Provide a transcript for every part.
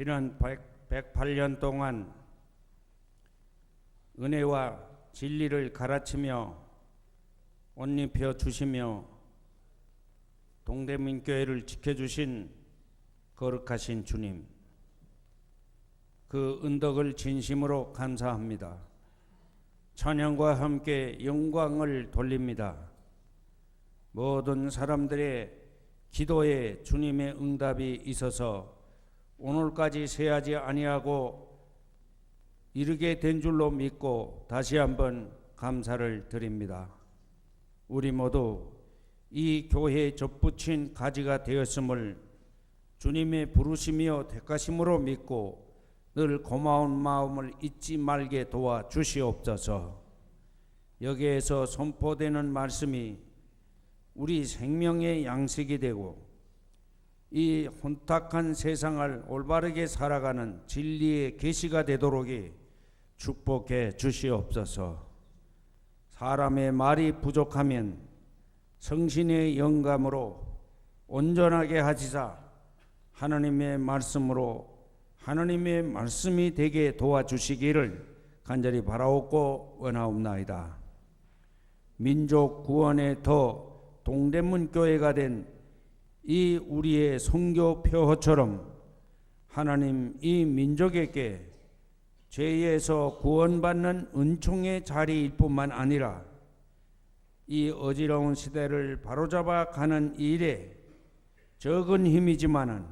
지난 108년 동안 은혜와 진리를 가르치며 옷 입혀 주시며 동대민 교회를 지켜주신 거룩하신 주님 그 은덕을 진심으로 감사합니다. 찬양과 함께 영광을 돌립니다. 모든 사람들의 기도에 주님의 응답이 있어서 오늘까지 세하지 아니하고 이르게 된 줄로 믿고 다시 한번 감사를 드립니다. 우리 모두 이 교회에 접붙인 가지가 되었음을 주님의 부르심이요 택하심으로 믿고 늘 고마운 마음을 잊지 말게 도와 주시옵소서. 여기에서 선포되는 말씀이 우리 생명의 양식이 되고 이 혼탁한 세상을 올바르게 살아가는 진리의 계시가 되도록 축복해 주시옵소서. 사람의 말이 부족하면 성신의 영감으로 온전하게 하시사 하나님의 말씀으로 하나님의 말씀이 되게 도와주시기를 간절히 바라옵고 원하옵나이다. 민족 구원의 더 동대문 교회가 된 이 우리의 성교 표처럼 하나님 이 민족에게 죄에서 구원받는 은총의 자리일 뿐만 아니라 이 어지러운 시대를 바로잡아 가는 일에 적은 힘이지만은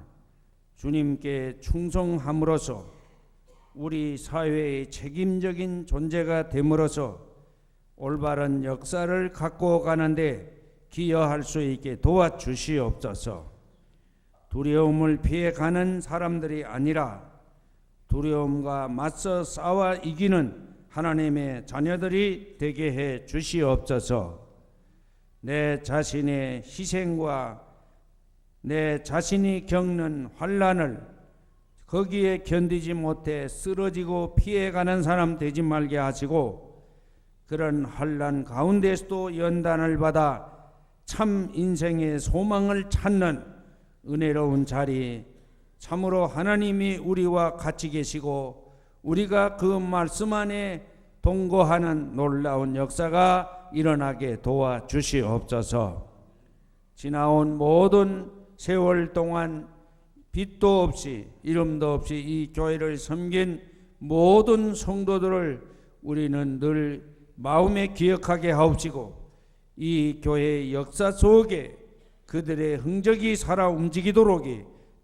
주님께 충성함으로써 우리 사회의 책임적인 존재가 됨으로써 올바른 역사를 갖고 가는데 기여할 수 있게 도와주시옵소서. 두려움을 피해 가는 사람들이 아니라 두려움과 맞서 싸워 이기는 하나님의 자녀들이 되게 해 주시옵소서. 내 자신의 희생과 내 자신이 겪는 환란을 거기에 견디지 못해 쓰러지고 피해가는 사람 되지 말게 하시고 그런 환란 가운데서도 연단을 받아 참 인생의 소망을 찾는 은혜로운 자리 참으로 하나님이 우리와 같이 계시고 우리가 그 말씀 안에 동거하는 놀라운 역사가 일어나게 도와 주시옵소서. 지나온 모든 세월 동안 빛도 없이 이름도 없이 이 교회를 섬긴 모든 성도들을 우리는 늘 마음에 기억하게 하옵시고 이 교회의 역사 속에 그들의 흔적이 살아 움직이도록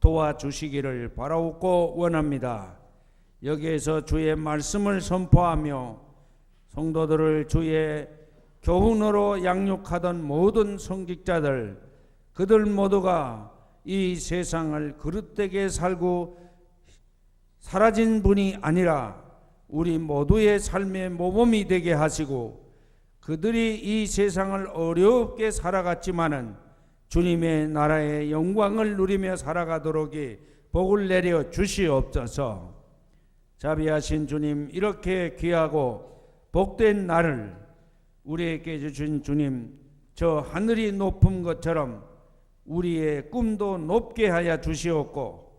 도와주시기를 바라옵고 원합니다. 여기에서 주의 말씀을 선포하며 성도들을 주의 교훈으로 양육하던 모든 성직자들 그들 모두가 이 세상을 그릇되게 살고 사라진 분이 아니라 우리 모두의 삶의 모범이 되게 하시고 그들이 이 세상을 어렵게 살아갔지만은 주님의 나라의 영광을 누리며 살아가도록 복을 내려 주시옵소서. 자비하신 주님 이렇게 귀하고 복된 날을 우리에게 주신 주님 저 하늘이 높은 것처럼 우리의 꿈도 높게 하여 주시옵고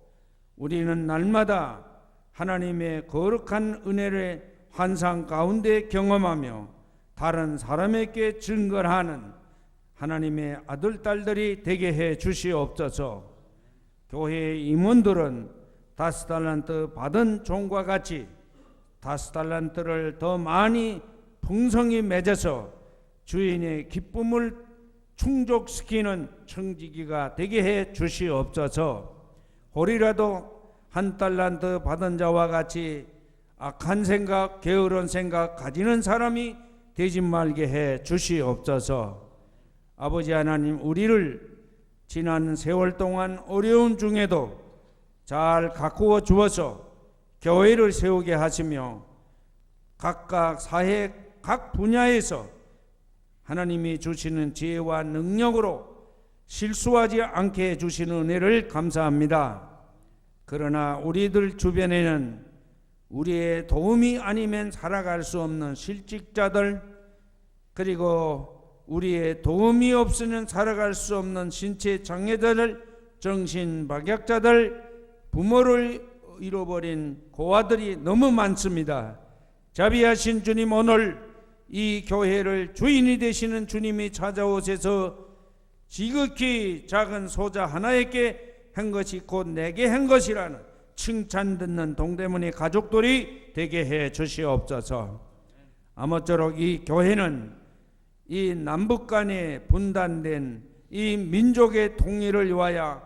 우리는 날마다 하나님의 거룩한 은혜를 환상 가운데 경험하며 다른 사람에게 증거하는 하나님의 아들 딸들이 되게 해 주시옵소서. 교회 임원들은 다스 달란트 받은 종과 같이 다스 달란트를 더 많이 풍성히 맺어서 주인의 기쁨을 충족시키는 청지기가 되게 해 주시옵소서. 홀이라도 한 달란트 받은 자와 같이 악한 생각, 게으른 생각 가지는 사람이 되지 말게 해 주시옵소서. 아버지 하나님, 우리를 지난 세월 동안 어려운 중에도 잘 가꾸어 주어서 교회를 세우게 하시며 각각 사회 각 분야에서 하나님이 주시는 지혜와 능력으로 실수하지 않게 해주시는 은혜를 감사합니다. 그러나 우리들 주변에는 우리의 도움이 아니면 살아갈 수 없는 실직자들 그리고 우리의 도움이 없으면 살아갈 수 없는 신체 장애자들 정신 박약자들 부모를 잃어버린 고아들이 너무 많습니다. 자비하신 주님 오늘 이 교회를 주인이 되시는 주님이 찾아오셔서 지극히 작은 소자 하나에게 한 것이 곧 내게 한 것이라는 칭찬 듣는 동대문의 가족들이 되게 해 주시옵소서. 아무쪼록 이 교회는 이 남북 간에 분단된 이 민족의 통일을 위하여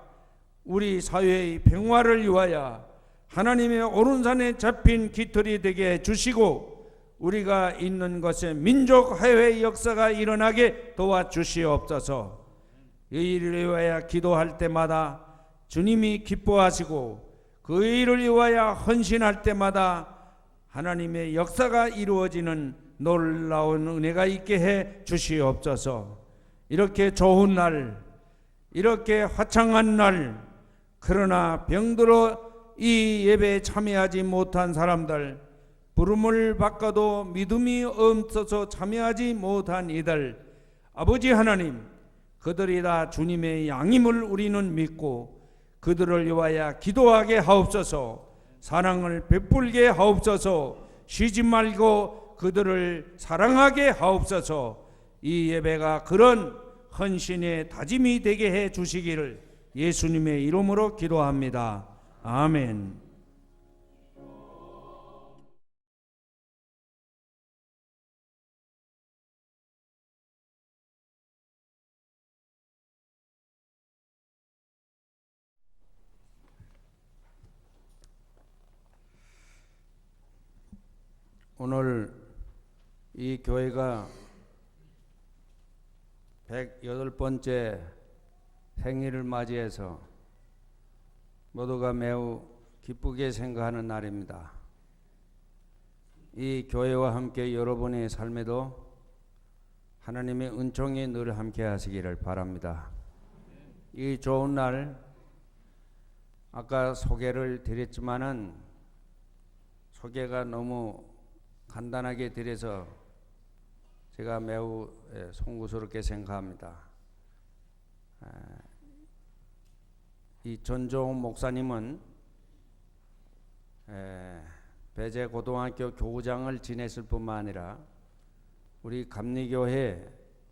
우리 사회의 평화를 위하여 하나님의 오른산에 잡힌 깃털이 되게 해 주시고 우리가 있는 곳에 민족 해외 역사가 일어나게 도와주시옵소서. 이 일을 위하여 기도할 때마다 주님이 기뻐하시고 그 일을 위하여 헌신할 때마다 하나님의 역사가 이루어지는 놀라운 은혜가 있게 해 주시옵소서. 이렇게 좋은 날, 이렇게 화창한 날, 그러나 병들어 이 예배에 참여하지 못한 사람들, 부름을 바꿔도 믿음이 없어서 참여하지 못한 이들, 아버지 하나님, 그들이 다 주님의 양임을 우리는 믿고 그들을 위하여 기도하게 하옵소서, 사랑을 베풀게 하옵소서, 쉬지 말고 그들을 사랑하게 하옵소서, 이 예배가 그런 헌신의 다짐이 되게 해 주시기를 예수님의 이름으로 기도합니다. 아멘. 오늘 이 교회가 108번째 생일을 맞이해서 모두가 매우 기쁘게 생각하는 날입니다. 이 교회와 함께 여러분의 삶에도 하나님의 은총이 늘 함께 하시기를 바랍니다. 이 좋은 날 아까 소개를 드렸지만은 소개가 너무 간단하게 드려서 제가 매우 예, 송구스럽게 생각합니다. 이 전종훈 목사님은 배제 고등학교 교구장을 지냈을 뿐만 아니라 우리 감리교회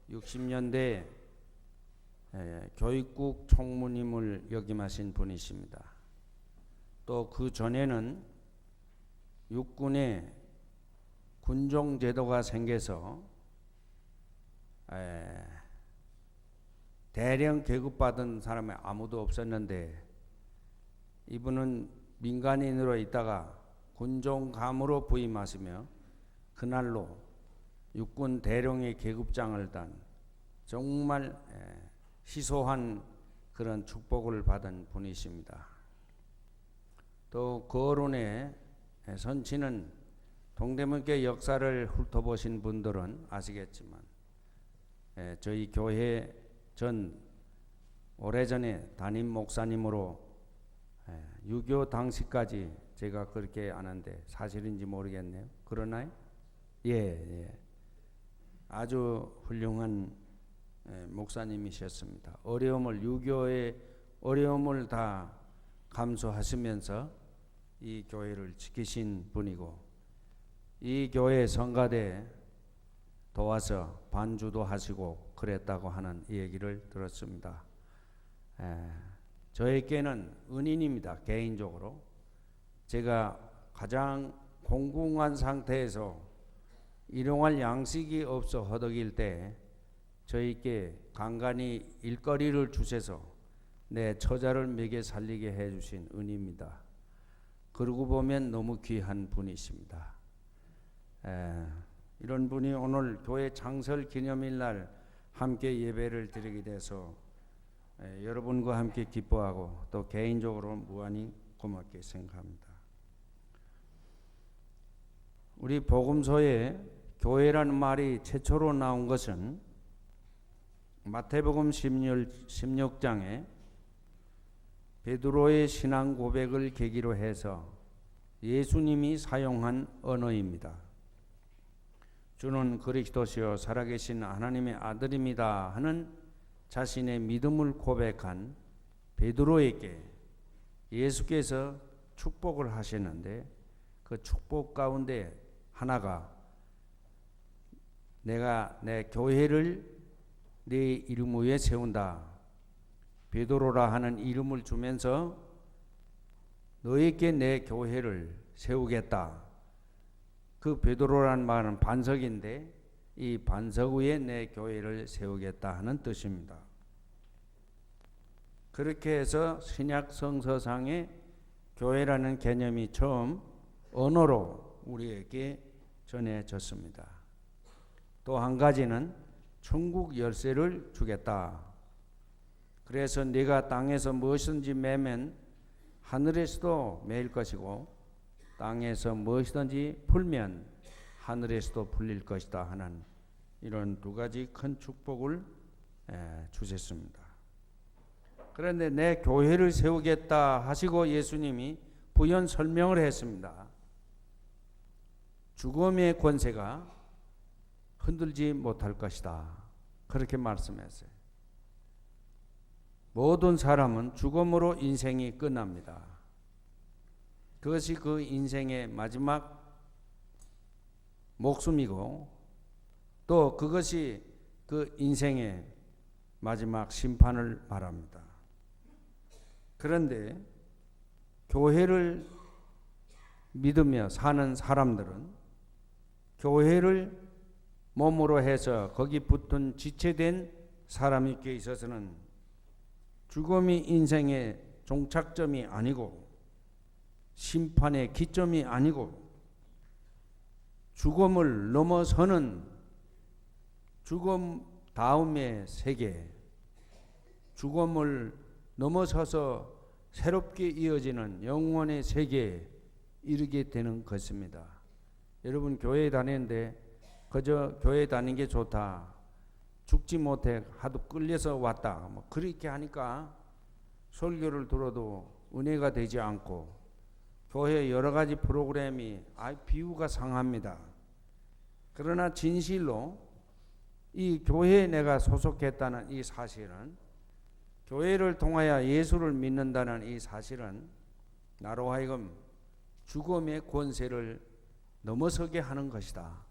60년대 교육국 총무님을 역임하신 분이십니다. 또 그 전에는 육군의 군종 제도가 생겨서 대령 계급받은 사람이 아무도 없었는데 이분은 민간인으로 있다가 군종감으로 부임하시며 그날로 육군 대령의 계급장을 단 정말 희소한 그런 축복을 받은 분이십니다. 또 거론의 선치는 동대문교 역사를 훑어보신 분들은 아시겠지만 저희 교회 전 오래전에 담임 목사님으로 유교 당시까지 제가 그렇게 아는데 사실인지 모르겠네요. 그러나요? 예, 예. 아주 훌륭한 목사님이셨습니다. 어려움을 유교의 어려움을 다 감수하시면서 이 교회를 지키신 분이고 이 교회 성가대 도와서 반주도 하시고 그랬다고 하는 얘기를 들었습니다. 에, 저에게는 은인입니다. 개인적으로 제가 가장 공공한 상태에서 일용할 양식이 없어 허덕일 때 저에게 간간히 일거리를 주셔서 내 처자를 먹여 살리게 해주신 은입니다. 그러고 보면 너무 귀한 분이십니다. 에, 이런 분이 오늘 교회 창설 기념일 날 함께 예배를 드리게 돼서 에, 여러분과 함께 기뻐하고 또 개인적으로 무한히 고맙게 생각합니다. 우리 복음서에 교회라는 말이 최초로 나온 것은 마태복음 16 장에 베드로의 신앙 고백을 계기로 해서 예수님이 사용한 언어입니다. 주는 그리스도시요 살아계신 하나님의 아들입니다 하는 자신의 믿음을 고백한 베드로에게 예수께서 축복을 하시는데 그 축복 가운데 하나가 내가 내 교회를 네 이름 위에 세운다. 베드로라 하는 이름을 주면서 너에게 내 교회를 세우겠다. 그 베드로란 말은 반석인데 이 반석 위에 내 교회를 세우겠다 하는 뜻입니다. 그렇게 해서 신약 성서상에 교회라는 개념이 처음 언어로 우리에게 전해졌습니다. 또 한 가지는 천국 열쇠를 주겠다. 그래서 네가 땅에서 무엇이든지 매면 하늘에서도 매일 것이고 땅에서 무엇이든지 풀면 하늘에서도 풀릴 것이다 하는 이런 두 가지 큰 축복을 주셨습니다. 그런데 내 교회를 세우겠다 하시고 예수님이 부연 설명을 했습니다. 죽음의 권세가 흔들지 못할 것이다. 그렇게 말씀했어요. 모든 사람은 죽음으로 인생이 끝납니다. 그것이 그 인생의 마지막 목숨이고 또 그것이 그 인생의 마지막 심판을 말합니다. 그런데 교회를 믿으며 사는 사람들은 교회를 몸으로 해서 거기 붙은 지체된 사람이 께 있어서는 죽음이 인생의 종착점이 아니고 심판의 기점이 아니고 죽음을 넘어서는 죽음 다음의 세계, 죽음을 넘어서서 새롭게 이어지는 영원의 세계에 이르게 되는 것입니다. 여러분 교회 다니는데 그저 교회 다니는 게 좋다. 죽지 못해 하도 끌려서 왔다. 뭐 그렇게 하니까 설교를 들어도 은혜가 되지 않고 교회 여러 가지 프로그램이 아 비유가 상합니다. 그러나 진실로 이 교회에 내가 소속했다는 이 사실은 교회를 통하여 예수를 믿는다는 이 사실은 나로 하여금 죽음의 권세를 넘어서게 하는 것이다.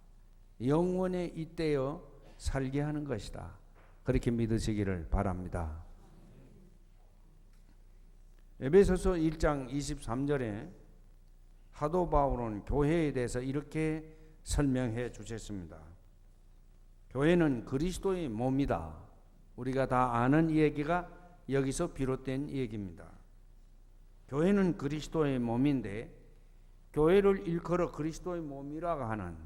영원에 잇대어 살게 하는 것이다. 그렇게 믿으시기를 바랍니다. 에베소서 1장 23절에 사도 바울은 교회에 대해서 이렇게 설명해 주셨습니다. 교회는 그리스도의 몸이다. 우리가 다 아는 얘기가 여기서 비롯된 얘기입니다. 교회는 그리스도의 몸인데 교회를 일컬어 그리스도의 몸이라고 하는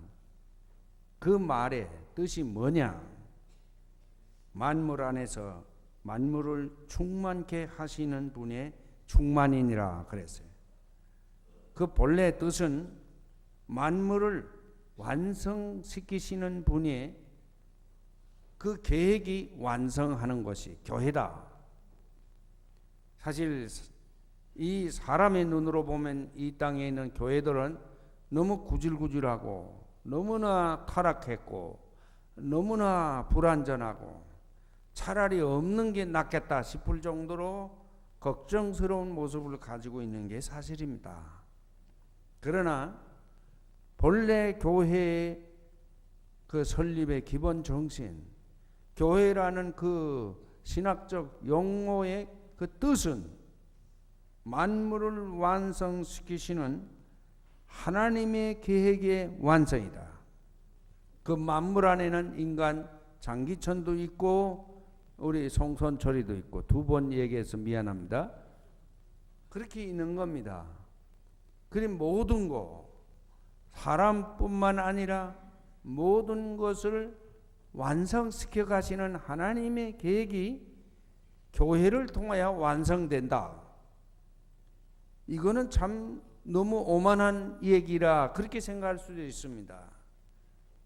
그 말의 뜻이 뭐냐? 만물 안에서 만물을 충만케 하시는 분의 충만인이라 그랬어요. 그 본래 뜻은 만물을 완성시키시는 분의 그 계획이 완성하는 것이 교회다. 사실 이 사람의 눈으로 보면 이 땅에 있는 교회들은 너무 구질구질하고 너무나 타락했고 너무나 불안전하고 차라리 없는 게 낫겠다 싶을 정도로 걱정스러운 모습을 가지고 있는 게 사실입니다. 그러나 본래 교회의 그 설립의 기본 정신, 교회라는 그 신학적 용어의 그 뜻은 만물을 완성시키시는 하나님의 계획의 완성이다. 그 만물 안에는 인간 장기천도 있고 우리 송선철이도 있고 두 번 얘기해서 미안합니다. 그렇게 있는 겁니다. 그리 모든 거 사람뿐만 아니라 모든 것을 완성시켜 가시는 하나님의 계획이 교회를 통하여 완성된다. 이거는 참 너무 오만한 얘기라 그렇게 생각할 수도 있습니다.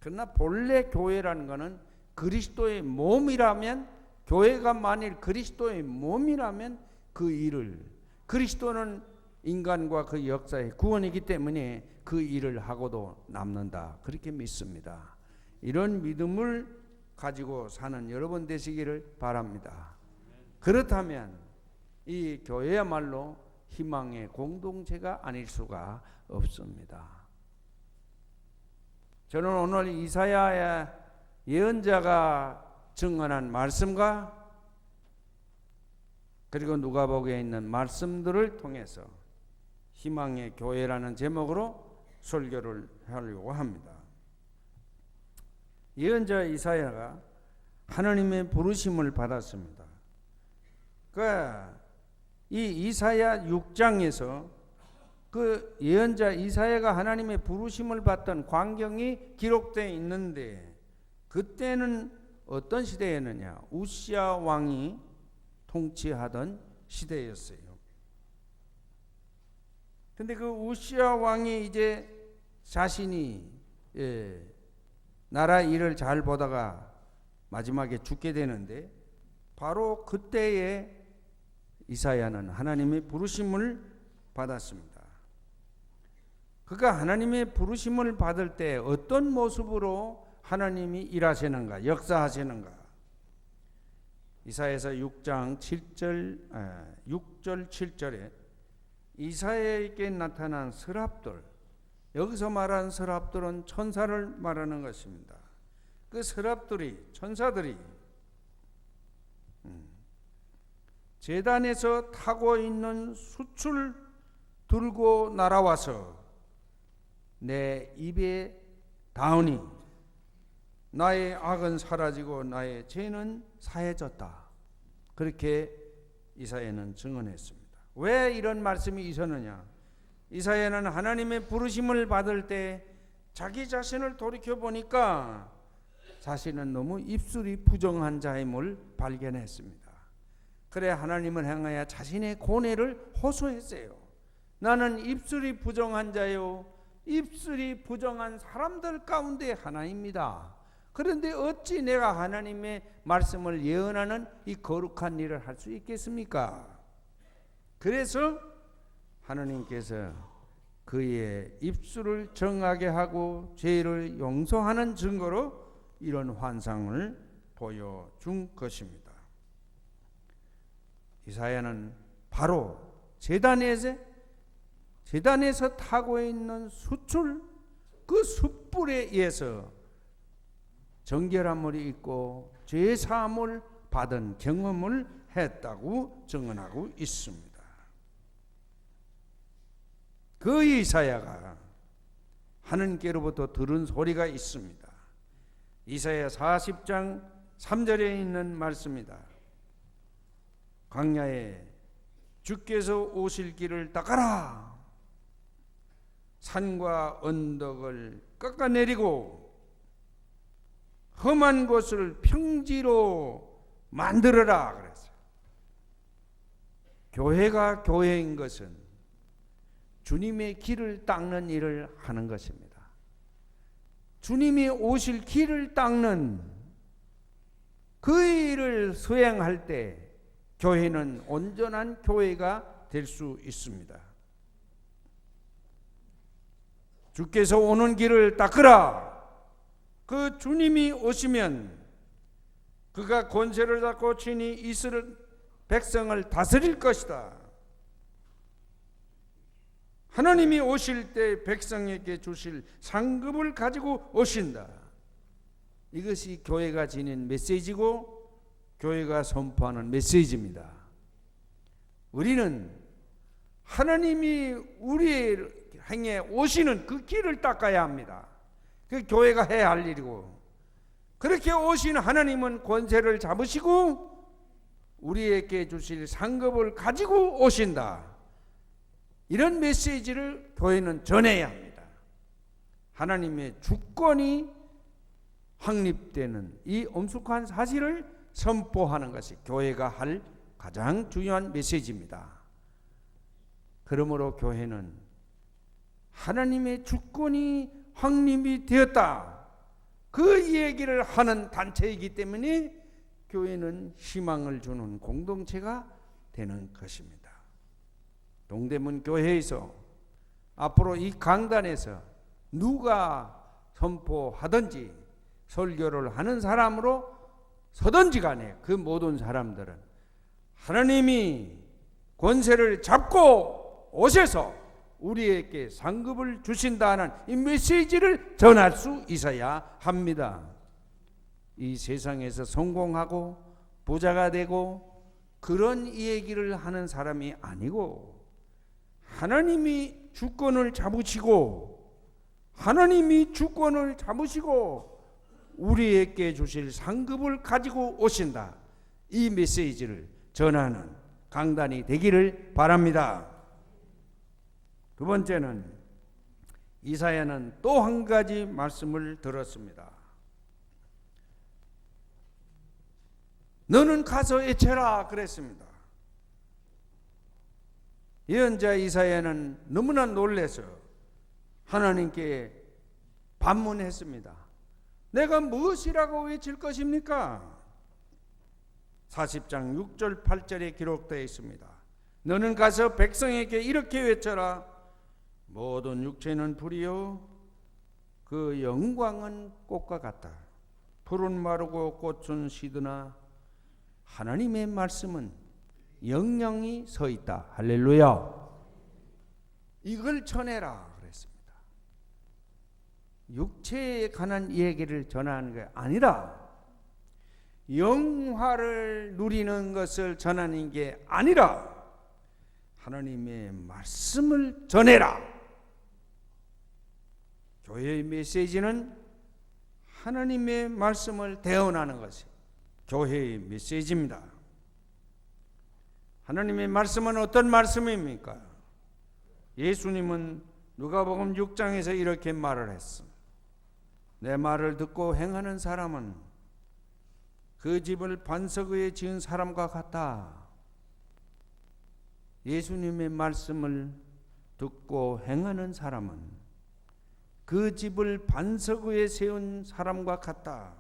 그러나 본래 교회라는 것은 그리스도의 몸이라면 교회가 만일 그리스도의 몸이라면 그 일을 그리스도는 인간과 그 역사의 구원이기 때문에 그 일을 하고도 남는다. 그렇게 믿습니다. 이런 믿음을 가지고 사는 여러분 되시기를 바랍니다. 그렇다면 이 교회야말로 희망의 공동체가 아닐 수가 없습니다. 저는 오늘 이사야의 예언자가 증언한 말씀과 그리고 누가복음에 있는 말씀들을 통해서 희망의 교회라는 제목으로 설교를 하려고 합니다. 예언자 이사야가 하나님의 부르심을 받았습니다. 그이 이사야 6장에서 그 예언자 이사야가 하나님의 부르심을 받던 광경이 기록되어 있는데 그때는 어떤 시대였느냐? 우시아 왕이 통치하던 시대였어요. 근데 그 우시아 왕이 이제 자신이 예, 나라 일을 잘 보다가 마지막에 죽게 되는데 바로 그때에 이사야는 하나님의 부르심을 받았습니다. 그가 하나님의 부르심을 받을 때 어떤 모습으로 하나님이 일하시는가, 역사하시는가? 이사에서 6장 7절, 6절 7절에 이사야에게 나타난 서랍들, 여기서 말한 서랍들은 천사를 말하는 것입니다. 그 서랍들이 천사들이 음, 재단에서 타고 있는 숯을 들고 날아와서 내 입에 닿으니 나의 악은 사라지고 나의 죄는 사해졌다. 그렇게 이사야는 증언했습니다. 왜 이런 말씀이 있었느냐? 이사야는 하나님의 부르심을 받을 때 자기 자신을 돌이켜 보니까 자신은 너무 입술이 부정한 자임을 발견했습니다. 그래 하나님을 향하여 자신의 고뇌를 호소했어요. 나는 입술이 부정한 자요. 입술이 부정한 사람들 가운데 하나입니다. 그런데 어찌 내가 하나님의 말씀을 예언하는 이 거룩한 일을 할 수 있겠습니까? 그래서 하나님께서 그의 입술을 정하게 하고 죄를 용서하는 증거로 이런 환상을 보여준 것입니다. 이사야는 바로 재단에서 재단에서 타고 있는 수출 그 숯불에 의해서 정결함을 입고 죄 사함을 받은 경험을 했다고 증언하고 있습니다. 그 이사야가 하나님께로부터 들은 소리가 있습니다. 이사야 40장 3절에 있는 말씀이다. 광야에 주께서 오실 길을 닦아라. 산과 언덕을 깎아내리고 험한 곳을 평지로 만들어라 그랬어요. 교회가 교회인 것은 주님의 길을 닦는 일을 하는 것입니다. 주님이 오실 길을 닦는 그 일을 수행할 때 교회는 온전한 교회가 될 수 있습니다. 주께서 오는 길을 닦으라. 그 주님이 오시면 그가 권세를 잡고 친히 이스라엘 백성을 다스릴 것이다. 하나님이 오실 때 백성에게 주실 상급을 가지고 오신다. 이것이 교회가 지닌 메시지고 교회가 선포하는 메시지입니다. 우리는 하나님이 우리의 행에 오시는 그 길을 닦아야 합니다. 그 교회가 해야 할 일이고 그렇게 오신 하나님은 권세를 잡으시고 우리에게 주실 상급을 가지고 오신다. 이런 메시지를 교회는 전해야 합니다. 하나님의 주권이 확립되는 이 엄숙한 사실을 선포하는 것이 교회가 할 가장 중요한 메시지입니다. 그러므로 교회는 하나님의 주권이 확립이 되었다. 그 얘기를 하는 단체이기 때문에 교회는 희망을 주는 공동체가 되는 것입니다. 동대문 교회에서 앞으로 이 강단에서 누가 선포하든지 설교를 하는 사람으로 서든지 간에 그 모든 사람들은 하나님이 권세를 잡고 오셔서 우리에게 상급을 주신다는 이 메시지를 전할 수 있어야 합니다. 이 세상에서 성공하고 부자가 되고 그런 얘기를 하는 사람이 아니고 하나님이 주권을 잡으시고 하나님이 주권을 잡으시고 우리에게 주실 상급을 가지고 오신다. 이 메시지를 전하는 강단이 되기를 바랍니다. 두 번째는 이사야는 또 한 가지 말씀을 들었습니다. 너는 가서 애쳐라 그랬습니다. 예언자 이사야는 너무나 놀래서 하나님께 반문했습니다. 내가 무엇이라고 외칠 것입니까? 40장 6절 8절에 기록되어 있습니다. 너는 가서 백성에게 이렇게 외쳐라. 모든 육체는 불이요 그 영광은 꽃과 같다. 풀은 마르고 꽃은 시드나 하나님의 말씀은 영영이 서 있다. 할렐루야. 이걸 전해라 그랬습니다. 육체에 관한 얘기를 전하는 게 아니라 영화를 누리는 것을 전하는 게 아니라 하나님의 말씀을 전해라. 교회의 메시지는 하나님의 말씀을 대언하는 것이 교회의 메시지입니다. 하나님의 말씀은 어떤 말씀입니까? 예수님은 누가복음 6장에서 이렇게 말을 했습니다. 내 말을 듣고 행하는 사람은 그 집을 반석 위에 지은 사람과 같다. 예수님의 말씀을 듣고 행하는 사람은 그 집을 반석 위에 세운 사람과 같다.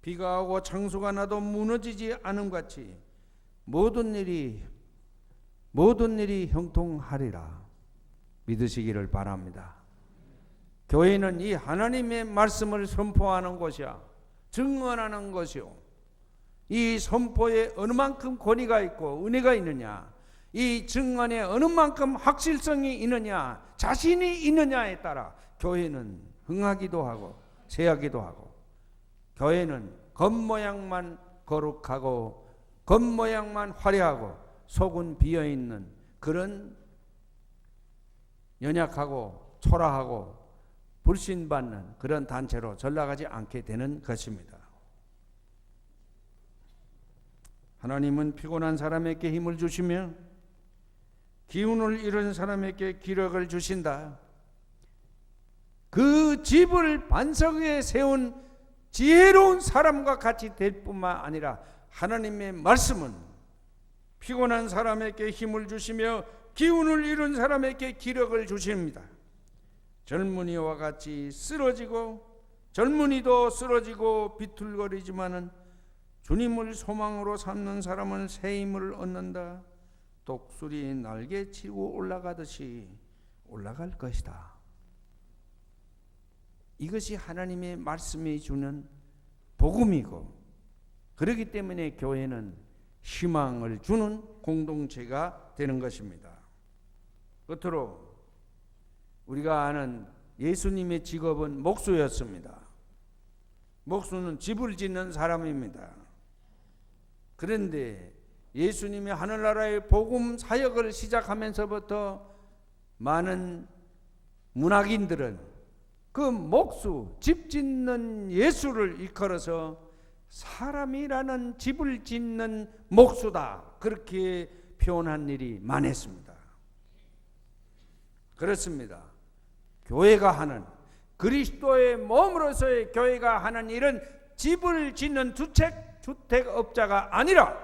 비가 오고 창수가 나도 무너지지 않음 같이 모든 일이 모든 일이 형통하리라 믿으시기를 바랍니다. 교회는 이 하나님의 말씀을 선포하는 곳이야. 증언하는 것이요. 이 선포에 어느 만큼 권위가 있고 은혜가 있느냐. 이 증언에 어느 만큼 확실성이 있느냐. 자신이 있느냐에 따라 교회는 흥하기도 하고 세하기도 하고 교회는 겉모양만 거룩하고 겉모양만 화려하고 속은 비어 있는 그런 연약하고 초라하고 불신받는 그런 단체로 전락하지 않게 되는 것입니다. 하나님은 피곤한 사람에게 힘을 주시며 기운을 잃은 사람에게 기력을 주신다. 그 집을 반석 위에 세운 지혜로운 사람과 같이 될 뿐만 아니라 하나님의 말씀은 피곤한 사람에게 힘을 주시며 기운을 잃은 사람에게 기력을 주십니다. 젊은이와 같이 쓰러지고 젊은이도 쓰러지고 비틀거리지만은 주님을 소망으로 삼는 사람은 새 힘을 얻는다. 독수리 날개 치고 올라가듯이 올라갈 것이다. 이것이 하나님의 말씀이 주는 복음이고 그렇기 때문에 교회는 희망을 주는 공동체가 되는 것입니다. 끝으로 우리가 아는 예수님의 직업은 목수였습니다. 목수는 집을 짓는 사람입니다. 그런데 예수님이 하늘나라의 복음 사역을 시작하면서부터 많은 문학인들은 그 목수, 집 짓는 예수를 일컬어서 사람이라는 집을 짓는 목수다. 그렇게 표현한 일이 많았습니다. 그렇습니다. 교회가 하는 그리스도의 몸으로서의 교회가 하는 일은 집을 짓는 주택 주택업자가 아니라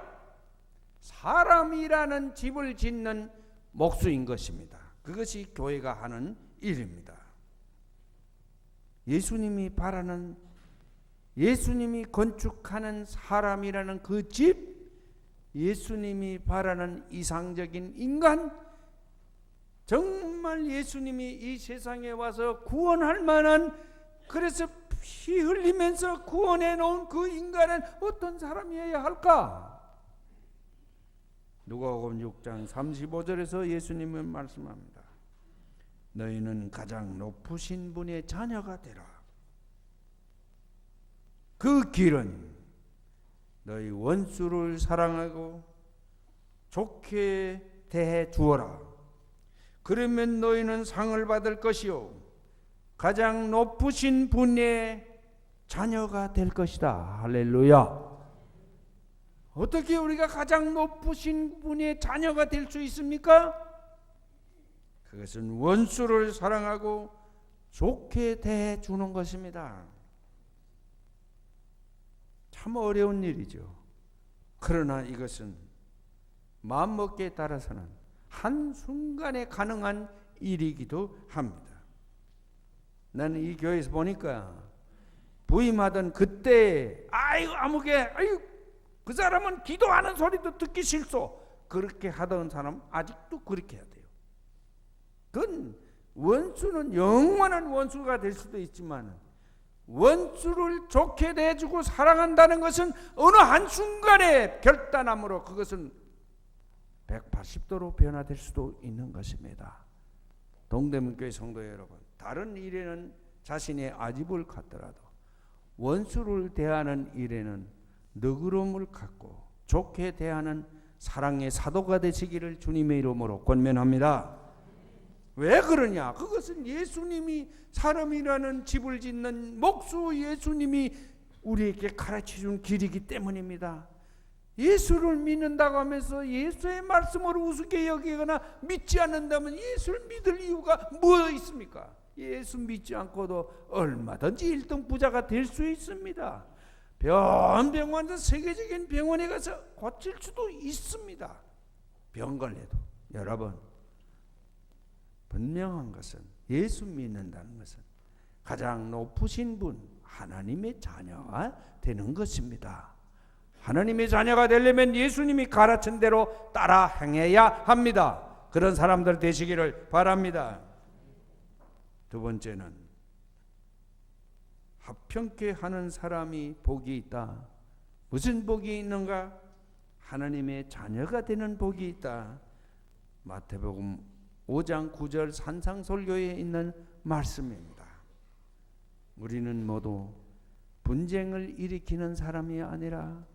사람이라는 집을 짓는 목수인 것입니다. 그것이 교회가 하는 일입니다. 예수님이 바라는 예수님이 건축하는 사람이라는 그 집, 예수님이 바라는 이상적인 인간, 정말 예수님이 이 세상에 와서 구원할 만한 그래서 피 흘리면서 구원해 놓은 그 인간은 어떤 사람이어야 할까? 누가복음 6장 35절에서 예수님은 말씀합니다. 너희는 가장 높으신 분의 자녀가 되라. 그 길은 너희 원수를 사랑하고 좋게 대해 주어라. 그러면 너희는 상을 받을 것이요. 가장 높으신 분의 자녀가 될 것이다. 할렐루야. 어떻게 우리가 가장 높으신 분의 자녀가 될 수 있습니까? 그것은 원수를 사랑하고 좋게 대해 주는 것입니다. 참 어려운 일이죠. 그러나 이것은 마음먹기에 따라서는 한순간에 가능한 일이기도 합니다. 나는 이 교회에서 보니까 부임하던 그때 아유 아무개 아유 그 사람은 기도하는 소리도 듣기 싫소 그렇게 하던 사람 아직도 그렇게 해야 돼요. 그건 원수는 영원한 원수가 될 수도 있지만 원수를 좋게 대해주고 사랑한다는 것은 어느 한순간에 결단함으로 그것은 180도로 변화될 수도 있는 것입니다. 동대문교회 성도 여러분, 다른 일에는 자신의 아집을 갖더라도 원수를 대하는 일에는 너그러움을 갖고 좋게 대하는 사랑의 사도가 되시기를 주님의 이름으로 권면합니다. 왜 그러냐? 그것은 예수님이 사람이라는 집을 짓는 목수 예수님이 우리에게 가르쳐 준 길이기 때문입니다. 예수를 믿는다고 하면서 예수의 말씀을 우습게 여기거나 믿지 않는다면 예수를 믿을 이유가 뭐 있습니까? 예수 믿지 않고도 얼마든지 일등 부자가 될 수 있습니다. 병병원도 세계적인 병원에 가서 고칠 수도 있습니다. 병 걸려도 여러분 분명한 것은 예수 믿는다는 것은 가장 높으신 분 하나님의 자녀가 되는 것입니다. 하나님의 자녀가 되려면 예수님이 가르친 대로 따라 행해야 합니다. 그런 사람들 되시기를 바랍니다. 두 번째는 합평케 하는 사람이 복이 있다. 무슨 복이 있는가? 하나님의 자녀가 되는 복이 있다. 마태복음 5장 9절 산상설교에 있는 말씀입니다. 우리는 모두 분쟁을 일으키는 사람이 아니라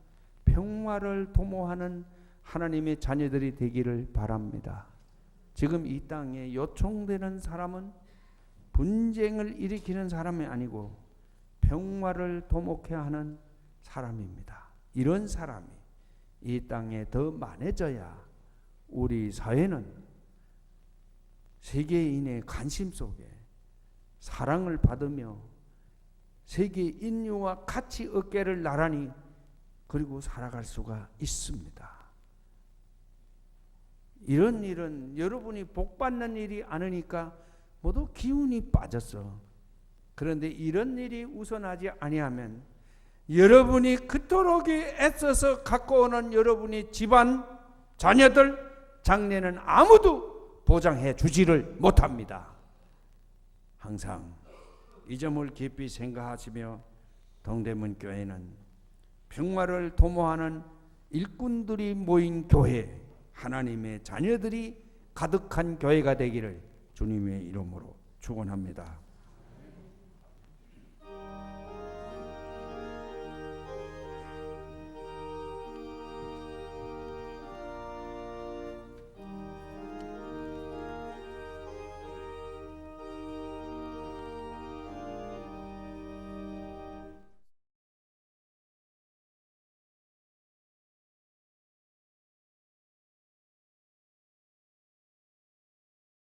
평화를 도모하는 하나님의 자녀들이 되기를 바랍니다. 지금 이 땅에 요청되는 사람은 분쟁을 일으키는 사람이 아니고 평화를 도모케 하는 사람입니다. 이런 사람이 이 땅에 더 많아져야 우리 사회는 세계인의 관심 속에 사랑을 받으며 세계 인류와 같이 어깨를 나란히 그리고 살아갈 수가 있습니다. 이런 일은 여러분이 복 받는 일이 아니니까 모두 기운이 빠졌어. 그런데 이런 일이 우선하지 아니하면 여러분이 그토록 애써서 갖고 오는 여러분이 집안 자녀들 장래는 아무도 보장해 주지를 못합니다. 항상 이 점을 깊이 생각하시며 동대문 교회는 평화를 도모하는 일꾼들이 모인 교회, 하나님의 자녀들이 가득한 교회가 되기를 주님의 이름으로 축원합니다.